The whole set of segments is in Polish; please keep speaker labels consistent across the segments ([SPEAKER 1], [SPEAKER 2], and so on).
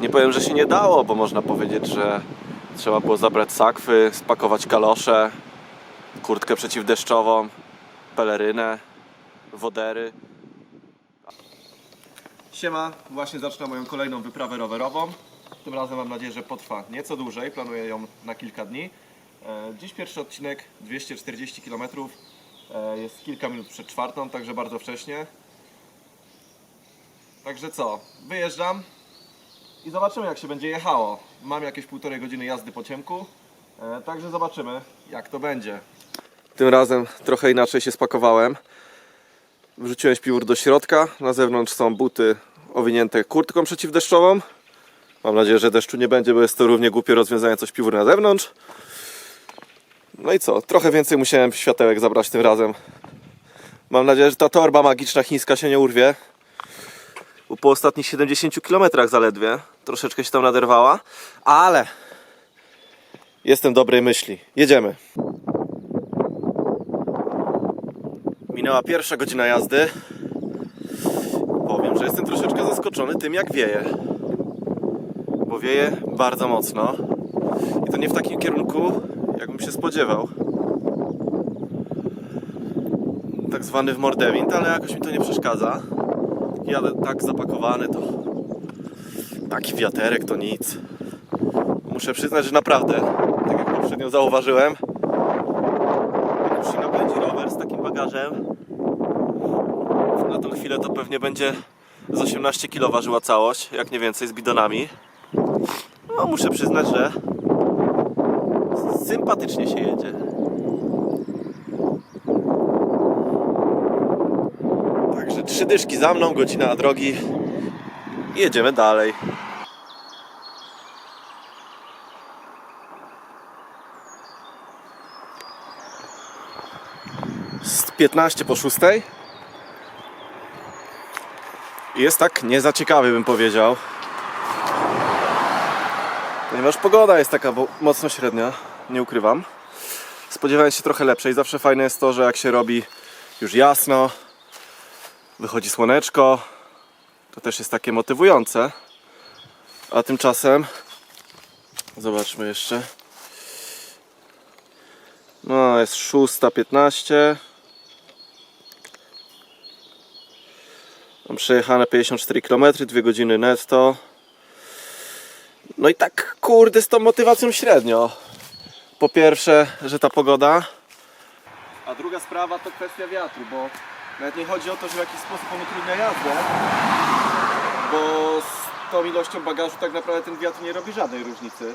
[SPEAKER 1] Nie powiem, że się nie dało, bo można powiedzieć, że trzeba było zabrać sakwy, spakować kalosze, kurtkę przeciwdeszczową, pelerynę, wodery. Siema, właśnie zaczynam moją kolejną wyprawę rowerową. Tym razem mam nadzieję, że potrwa nieco dłużej, planuję ją na kilka dni. E, Dziś pierwszy odcinek, 240 km. E, Jest kilka minut przed czwartą, także bardzo wcześnie. Także co, wyjeżdżam, i zobaczymy jak się będzie jechało. Mam jakieś półtorej godziny jazdy po ciemku, e, także zobaczymy jak to będzie. Tym razem trochę inaczej się spakowałem. Wrzuciłem śpiwór do środka, na zewnątrz są buty owinięte kurtką przeciwdeszczową. Mam nadzieję, że deszczu nie będzie, bo jest to równie głupie rozwiązanie co śpiwór na zewnątrz. No i co, trochę więcej musiałem światełek zabrać tym razem. Mam nadzieję, że ta torba magiczna chińska się nie urwie bo po ostatnich 70 km zaledwie troszeczkę się tam naderwała, ale jestem dobrej myśli. Jedziemy. Minęła pierwsza godzina jazdy. Powiem, że jestem troszeczkę zaskoczony tym, jak wieje. Bo wieje bardzo mocno. I to nie w takim kierunku, jakbym się spodziewał. Tak zwany w mordewind, ale jakoś mi to nie przeszkadza jadę tak zapakowany, to taki wiaterek to nic. Muszę przyznać, że naprawdę, tak jak poprzednio zauważyłem, jak już się napędzi rower z takim bagażem, na tą chwilę to pewnie będzie z 18 kg ważyła całość, jak nie więcej z bidonami. No muszę przyznać, że sympatycznie się jedzie. Także trzy dyszki za mną, godzina drogi jedziemy dalej. Z 15 po 6. Jest tak nie za ciekawy bym powiedział. Ponieważ pogoda jest taka mocno średnia, nie ukrywam. Spodziewałem się trochę lepszej. Zawsze fajne jest to, że jak się robi już jasno, wychodzi słoneczko. To też jest takie motywujące. A tymczasem zobaczmy jeszcze. No, jest 6.15. Mam przejechane 54 km, 2 godziny netto. No i tak, kurde, z tą motywacją średnio. Po pierwsze, że ta pogoda. A druga sprawa to kwestia wiatru, bo nawet nie chodzi o to, że w jakiś sposób on utrudnia jazdę, bo z tą ilością bagażu tak naprawdę ten wiatr nie robi żadnej różnicy.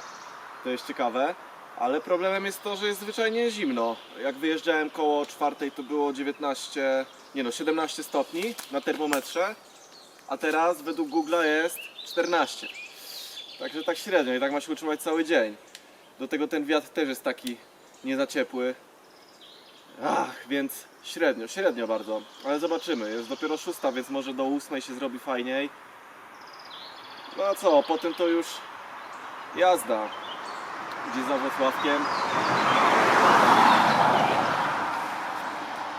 [SPEAKER 1] To jest ciekawe. Ale problemem jest to, że jest zwyczajnie zimno. Jak wyjeżdżałem koło czwartej to było 19, nie no 17 stopni na termometrze, a teraz według Google'a jest 14. Także tak średnio i tak ma się utrzymać cały dzień. Do tego ten wiatr też jest taki nie za ciepły. Ach, więc średnio, średnio bardzo. Ale zobaczymy. Jest dopiero szósta, więc może do ósmej się zrobi fajniej. No a co, potem to już jazda. Gdzieś za Wrocławkiem.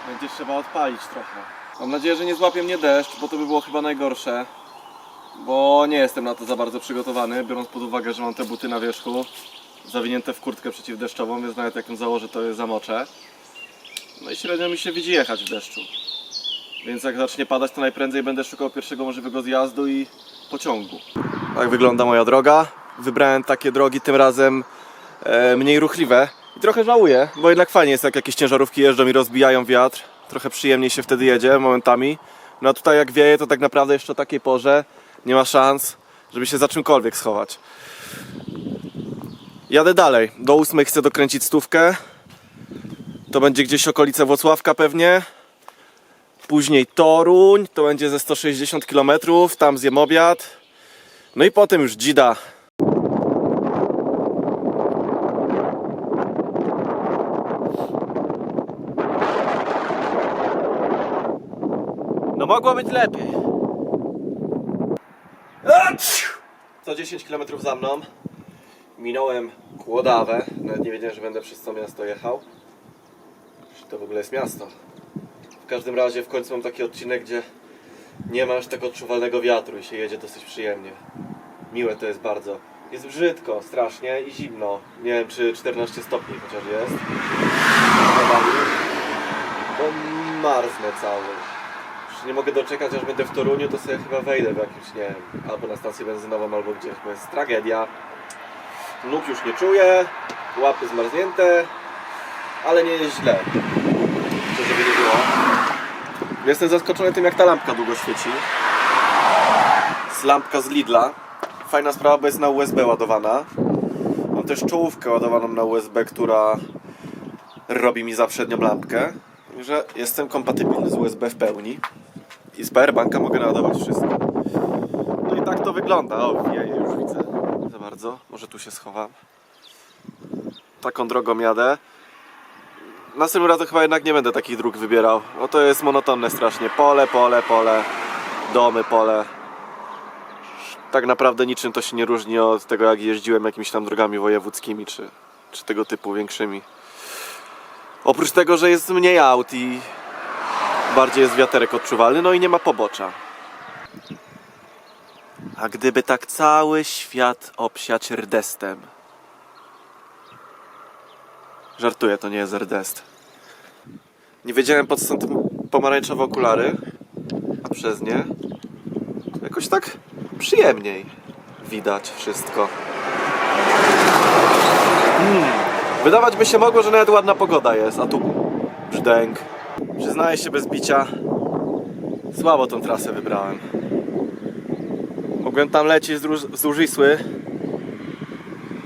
[SPEAKER 1] Będzie trzeba odpalić trochę. Mam nadzieję, że nie złapie mnie deszcz, bo to by było chyba najgorsze. Bo nie jestem na to za bardzo przygotowany, biorąc pod uwagę, że mam te buty na wierzchu. Zawinięte w kurtkę przeciwdeszczową, więc nawet jak ją założę, to je zamoczę. No i średnio mi się widzi jechać w deszczu. Więc jak zacznie padać, to najprędzej będę szukał pierwszego możliwego zjazdu i pociągu. Tak wygląda moja droga. Wybrałem takie drogi tym razem e, mniej ruchliwe. I trochę żałuję, bo jednak fajnie jest jak jakieś ciężarówki jeżdżą i rozbijają wiatr. Trochę przyjemniej się wtedy jedzie momentami. No a tutaj jak wieje, to tak naprawdę jeszcze o takiej porze nie ma szans, żeby się za czymkolwiek schować. Jadę dalej. Do ósmej chcę dokręcić stówkę. To będzie gdzieś okolice Włocławka pewnie. Później Toruń, to będzie ze 160 km, tam zjem obiad. No i potem już Dzida. No mogło być lepiej. Aciu! 110 km za mną. Minąłem Kłodawę, nawet nie wiedziałem, że będę przez to miasto jechał. Czy to w ogóle jest miasto? W każdym razie w końcu mam taki odcinek, gdzie nie ma aż tak odczuwalnego wiatru i się jedzie dosyć przyjemnie. Miłe to jest bardzo. Jest brzydko, strasznie i zimno. Nie wiem, czy 14 stopni chociaż jest. Bo marznę cały. Już nie mogę doczekać, aż będę w Toruniu, to sobie chyba wejdę w jakimś, nie wiem, albo na stację benzynową, albo gdzieś, bo jest tragedia. Nóg już nie czuję, łapy zmarznięte, ale nie jest źle. To żeby nie było. Jestem zaskoczony tym, jak ta lampka długo świeci. Z lampka z Lidla. Fajna sprawa, bo jest na USB ładowana. Mam też czołówkę ładowaną na USB, która robi mi za przednią lampkę. Także jestem kompatybilny z USB w pełni. I z powerbanka mogę naładować wszystko. No i tak to wygląda. O, ja już widzę bardzo. Może tu się schowam. Taką drogą jadę. Następnym razem chyba jednak nie będę takich dróg wybierał. No to jest monotonne strasznie. Pole, pole, pole. Domy, pole. Tak naprawdę niczym to się nie różni od tego, jak jeździłem jakimiś tam drogami wojewódzkimi, czy, czy tego typu większymi. Oprócz tego, że jest mniej aut i bardziej jest wiaterek odczuwalny, no i nie ma pobocza. A gdyby tak cały świat obsiać rdestem. Żartuję, to nie jest rdest. Nie wiedziałem po co są te pomarańczowe okulary, a przez nie jakoś tak przyjemniej widać wszystko. Mm. Wydawać by się mogło, że nawet ładna pogoda jest, a tu brzdęk. Przyznaję się bez bicia, słabo tą trasę wybrałem. Mogłem tam wzdłuż, wzdłuż Wisły.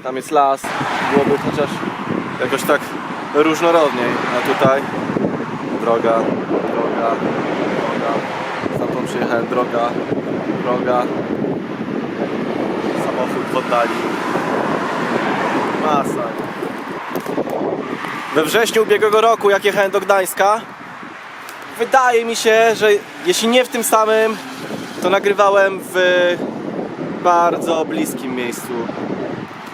[SPEAKER 1] Tam jest las, byłoby chociaż jakoś tak różnorodniej, a tutaj droga, droga, droga. Stamtąd przyjechałem, droga, droga. Samochód w oddali. Masa. We wrześniu ubiegłego roku, jak jechałem do Gdańska, wydaje mi się, że jeśli nie w tym samym, to nagrywałem w bardzo bliskim miejscu.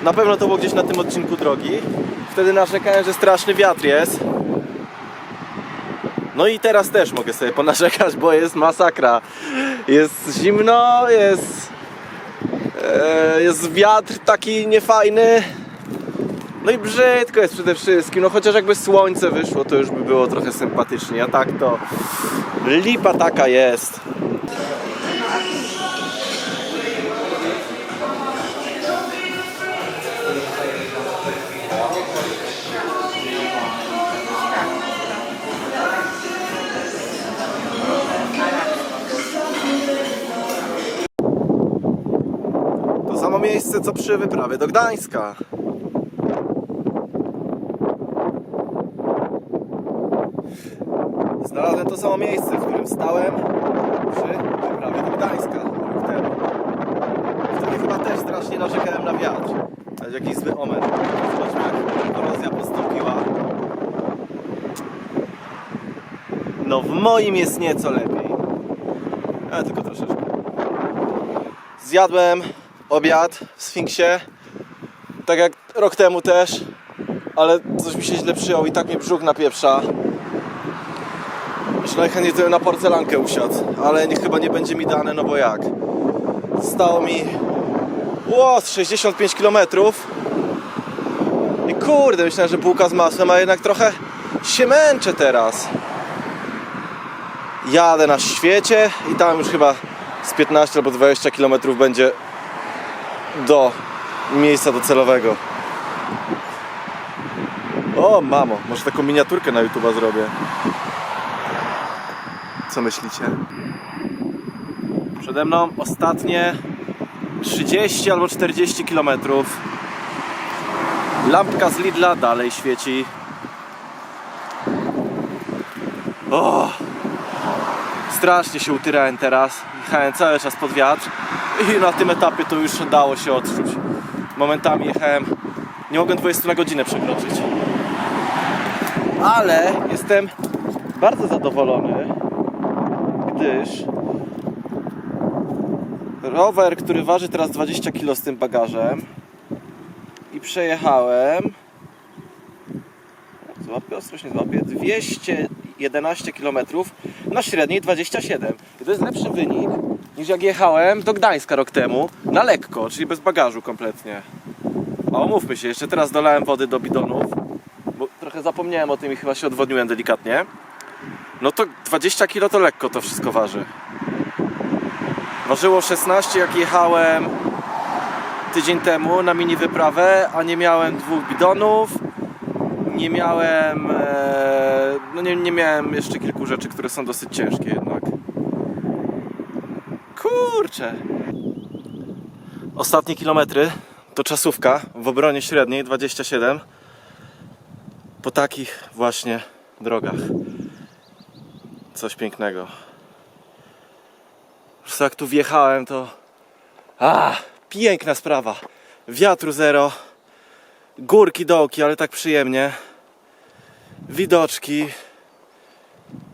[SPEAKER 1] Na pewno to było gdzieś na tym odcinku drogi. Wtedy narzekałem, że straszny wiatr jest. No i teraz też mogę sobie ponarzekać, bo jest masakra. Jest zimno, jest, e, jest wiatr taki niefajny. No i brzydko jest przede wszystkim. No chociaż jakby słońce wyszło, to już by było trochę sympatycznie. A tak to lipa taka jest. Przy wyprawie do Gdańska. Znalazłem to samo miejsce, w którym stałem przy wyprawie do Gdańska rok temu. Wtedy chyba też strasznie narzekałem na wiatr. Ale jakiś zły omen. Zobaczmy jak korozja postąpiła. No w moim jest nieco lepiej. Ale tylko troszeczkę. Zjadłem obiad w Sfinksie. Tak jak rok temu też. Ale coś mi się źle przyjął i tak mnie brzuch napieprza. Już najchętniej to na porcelankę usiadł, ale nie, chyba nie będzie mi dane, no bo jak? Stało mi z 65 km i kurde, myślałem, że bułka z masłem, a jednak trochę się męczę teraz. Jadę na świecie i tam już chyba z 15 albo 20 km będzie do miejsca docelowego. O mamo, może taką miniaturkę na YouTube'a zrobię. Co myślicie? Przede mną ostatnie 30 albo 40 km. Lampka z Lidla dalej świeci. O! Strasznie się utyrałem teraz. Jechałem cały czas pod wiatr i na tym etapie to już dało się odczuć. Momentami jechałem, nie mogłem 20 na godzinę przekroczyć. Ale jestem bardzo zadowolony, gdyż rower, który waży teraz 20 kg z tym bagażem, i przejechałem. Złapię ostrość, nie złapię. 211 km na średniej 27. I to jest lepszy wynik niż jak jechałem do Gdańska rok temu na lekko, czyli bez bagażu kompletnie. A umówmy się, jeszcze teraz dolałem wody do bidonów, bo trochę zapomniałem o tym i chyba się odwodniłem delikatnie. No to 20 kg to lekko to wszystko waży. Ważyło 16 jak jechałem tydzień temu na mini wyprawę, a nie miałem dwóch bidonów. Nie miałem. E, no nie, nie miałem jeszcze kilku rzeczy, które są dosyć ciężkie jednak. Kurczę. Ostatnie kilometry to czasówka w obronie średniej 27 po takich właśnie drogach. Coś pięknego. Po prostu jak tu wjechałem to a, piękna sprawa. Wiatru zero. Górki, dołki, ale tak przyjemnie. Widoczki.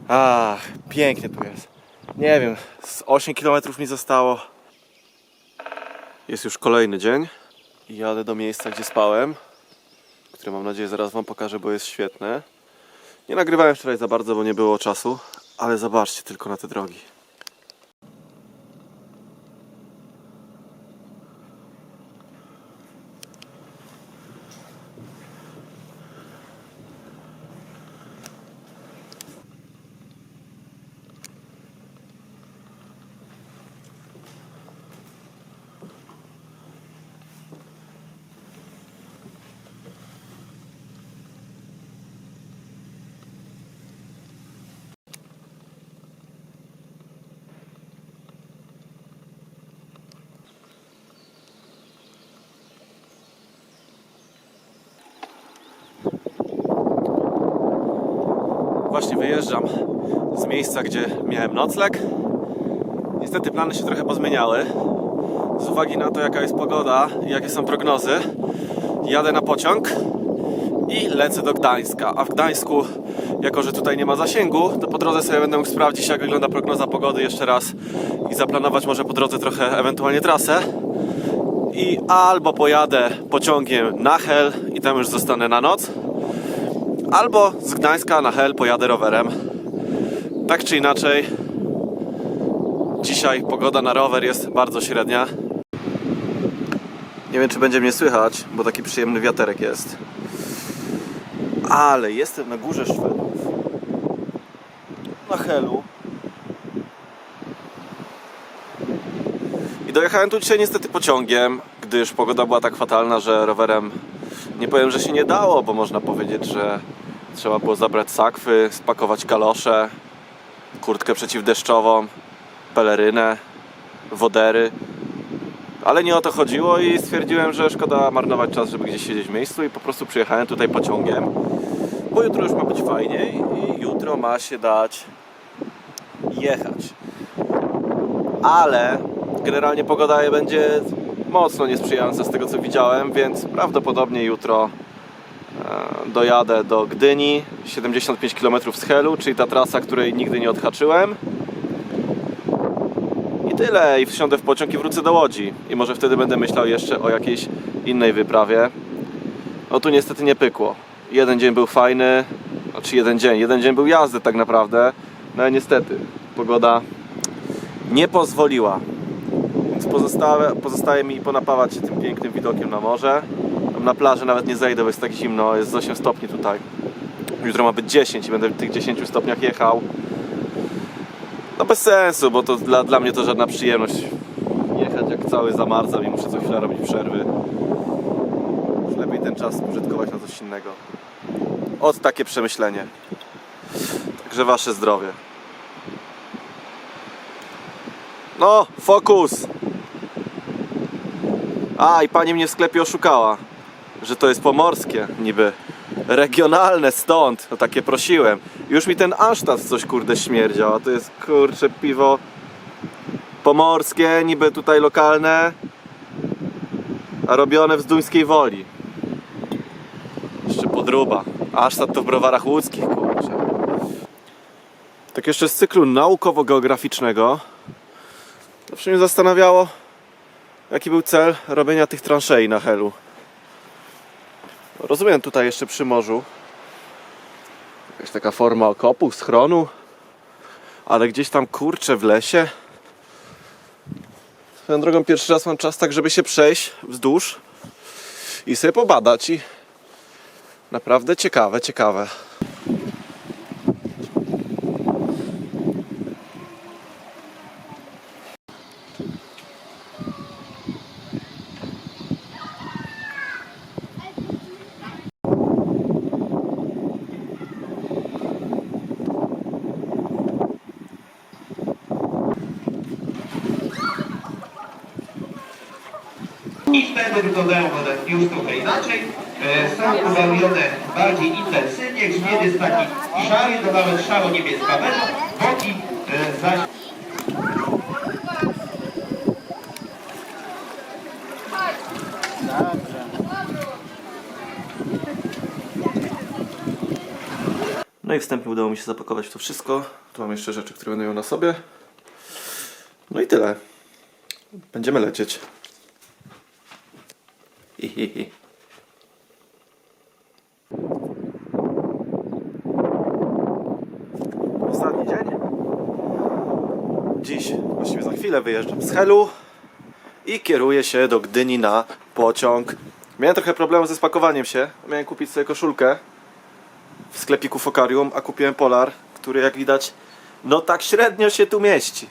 [SPEAKER 1] A, pięknie tu jest. Nie wiem, z 8 km mi zostało. Jest już kolejny dzień i jadę do miejsca, gdzie spałem, które mam nadzieję zaraz Wam pokażę, bo jest świetne. Nie nagrywałem wczoraj za bardzo, bo nie było czasu, ale zobaczcie tylko na te drogi. Właśnie wyjeżdżam z miejsca, gdzie miałem nocleg. Niestety plany się trochę pozmieniały. Z uwagi na to, jaka jest pogoda i jakie są prognozy, jadę na pociąg i lecę do Gdańska. A w Gdańsku, jako że tutaj nie ma zasięgu, to po drodze sobie będę mógł sprawdzić, jak wygląda prognoza pogody jeszcze raz i zaplanować może po drodze trochę ewentualnie trasę. I albo pojadę pociągiem na Hel i tam już zostanę na noc, albo z Gdańska na Hel pojadę rowerem. Tak czy inaczej, dzisiaj pogoda na rower jest bardzo średnia. Nie wiem, czy będzie mnie słychać, bo taki przyjemny wiaterek jest. Ale jestem na górze Szwedów. Na Helu. I dojechałem tu dzisiaj niestety pociągiem, gdyż pogoda była tak fatalna, że rowerem nie powiem, że się nie dało, bo można powiedzieć, że trzeba było zabrać sakwy, spakować kalosze, kurtkę przeciwdeszczową, pelerynę, wodery. Ale nie o to chodziło i stwierdziłem, że szkoda marnować czas, żeby gdzieś siedzieć w miejscu i po prostu przyjechałem tutaj pociągiem, bo jutro już ma być fajniej i jutro ma się dać jechać. Ale generalnie pogoda będzie mocno niesprzyjająca z tego co widziałem, więc prawdopodobnie jutro dojadę do Gdyni 75 km z Helu, czyli ta trasa, której nigdy nie odhaczyłem. I tyle, i wsiądę w pociąg i wrócę do Łodzi. I może wtedy będę myślał jeszcze o jakiejś innej wyprawie. No tu niestety nie pykło. Jeden dzień był fajny, znaczy jeden dzień, jeden dzień był jazdy tak naprawdę. No ale niestety, pogoda nie pozwoliła. Więc pozostaje mi ponapawać się tym pięknym widokiem na morze. Na plaży nawet nie zejdę, bo jest tak zimno, jest z 8 stopni tutaj. Jutro ma być 10 i będę w tych 10 stopniach jechał. No bez sensu, bo to dla, dla mnie to żadna przyjemność jechać jak cały zamarzam i muszę co chwilę robić przerwy. Już lepiej ten czas użytkować na coś innego. Od takie przemyślenie. Także wasze zdrowie. No, fokus! A, i pani mnie w sklepie oszukała, że to jest pomorskie, niby regionalne stąd. No takie prosiłem. Już mi ten Ansztat coś kurde śmierdział, a to jest kurcze piwo pomorskie, niby tutaj lokalne, a robione w Zduńskiej Woli. Jeszcze podruba. Ansztat to w browarach łódzkich, kurczę. Tak jeszcze z cyklu naukowo-geograficznego Zawsze mnie zastanawiało, jaki był cel robienia tych transzei na Helu. Rozumiem tutaj jeszcze przy morzu. Jakaś taka forma okopu, schronu. Ale gdzieś tam kurczę w lesie. Swoją drogą pierwszy raz mam czas tak, żeby się przejść wzdłuż i sobie pobadać i naprawdę ciekawe, ciekawe.
[SPEAKER 2] Wtedy wyglądają one już trochę inaczej. E, Są ubarwione bardziej intensywnie, grzbiet jest taki szary, to nawet szaro-niebieskawego, boki e, zaś
[SPEAKER 1] No i wstępnie udało mi się zapakować to wszystko. Tu mam jeszcze rzeczy, które będą na sobie. No i tyle. Będziemy lecieć. Ostatni dzień. Dziś, właściwie za chwilę wyjeżdżam z Helu i kieruję się do Gdyni na pociąg. Miałem trochę problemu ze spakowaniem się. Miałem kupić sobie koszulkę w sklepiku Fokarium, a kupiłem Polar, który jak widać, no tak średnio się tu mieści.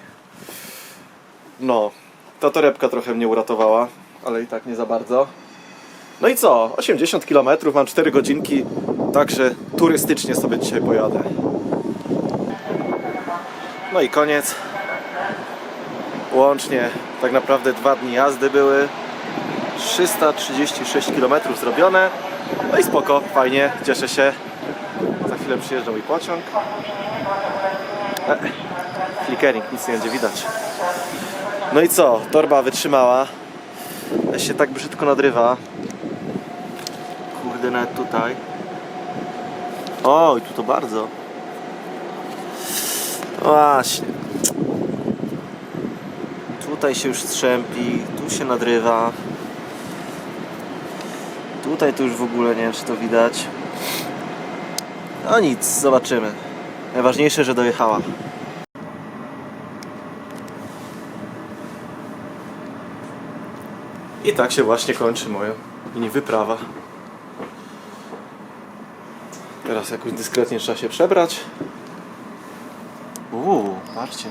[SPEAKER 1] No, ta torebka trochę mnie uratowała, ale i tak nie za bardzo. No i co? 80 km, mam 4 godzinki, także turystycznie sobie dzisiaj pojadę. No i koniec. Łącznie tak naprawdę dwa dni jazdy były. 336 km zrobione. No i spoko, fajnie, cieszę się. Za chwilę przyjeżdża mój pociąg. E, flickering, nic nie będzie widać. No i co? Torba wytrzymała. Ja się tak brzydko nadrywa. Tutaj. Oj, tu to bardzo. Właśnie. Tutaj się już strzępi, tu się nadrywa. Tutaj to już w ogóle nie wiem, czy to widać. No nic, zobaczymy. Najważniejsze, że dojechała. I tak się właśnie kończy moja mini wyprawa. Teraz jakoś dyskretnie trzeba się przebrać. Uuu, patrzcie.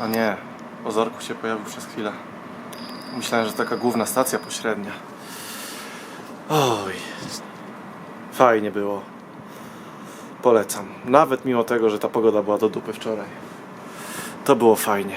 [SPEAKER 1] A nie, Ozorku się pojawił przez chwilę. Myślałem, że taka główna stacja pośrednia. Oj, fajnie było. Polecam. Nawet mimo tego, że ta pogoda była do dupy wczoraj. To było fajnie.